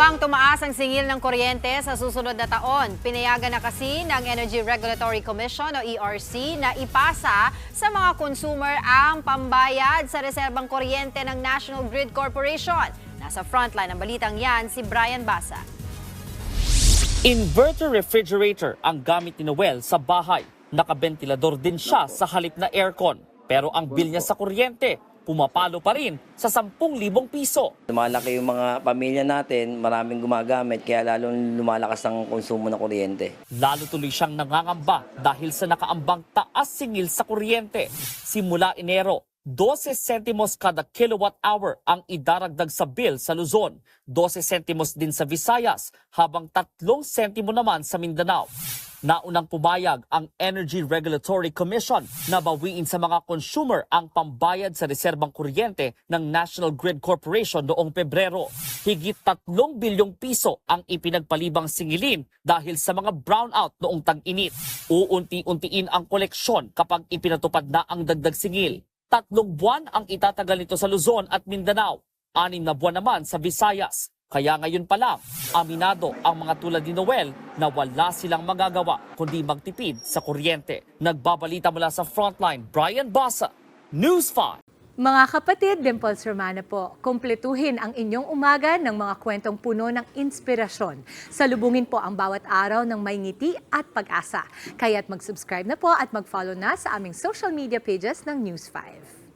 Nangangambang tumaas ang singil ng kuryente sa susunod na taon. Pinayagan na kasi ng Energy Regulatory Commission o ERC na ipasa sa mga consumer ang pambayad sa reserbang kuryente ng National Grid Corporation. Nasa frontline ng balitang yan si Brian Basa. Inverter refrigerator ang gamit ni Noel sa bahay. Nakabentilador din siya sa halip na aircon. Pero ang bill niya sa kuryente, pumapalo pa rin sa 10,000 piso. Lumalaki yung mga pamilya natin, maraming gumagamit, kaya lalong lumalakas ang konsumo ng kuryente. Lalo tuloy siyang nangangamba dahil sa nakaambang taas singil sa kuryente. Simula Enero, 12 sentimos kada kilowatt hour ang idaragdag sa bill sa Luzon, 12 sentimos din sa Visayas, habang 3 sentimo naman sa Mindanao. Naunang pumayag ang Energy Regulatory Commission na bawiin sa mga consumer ang pambayad sa reserbang kuryente ng National Grid Corporation noong Pebrero. Higit 3 bilyong piso ang ipinagpalibang singilin dahil sa mga brownout noong tag-init. Uunti-untiin ang koleksyon kapag ipinatupad na ang dagdag singil. Tatlong buwan ang itatagal nito sa Luzon at Mindanao. Anim na buwan naman sa Visayas. Kaya ngayon pa lang, aminado ang mga tulad ni Noel na wala silang magagawa kundi magtipid sa kuryente. Nagbabalita mula sa Frontline, Brian Basa, News 5. Mga kapatid, Dimples Romana po, kumpletuhin ang inyong umaga ng mga kwentong puno ng inspirasyon. Salubungin po ang bawat araw ng may ngiti at pag-asa. Kaya't mag-subscribe na po at mag-follow na sa aming social media pages ng News 5.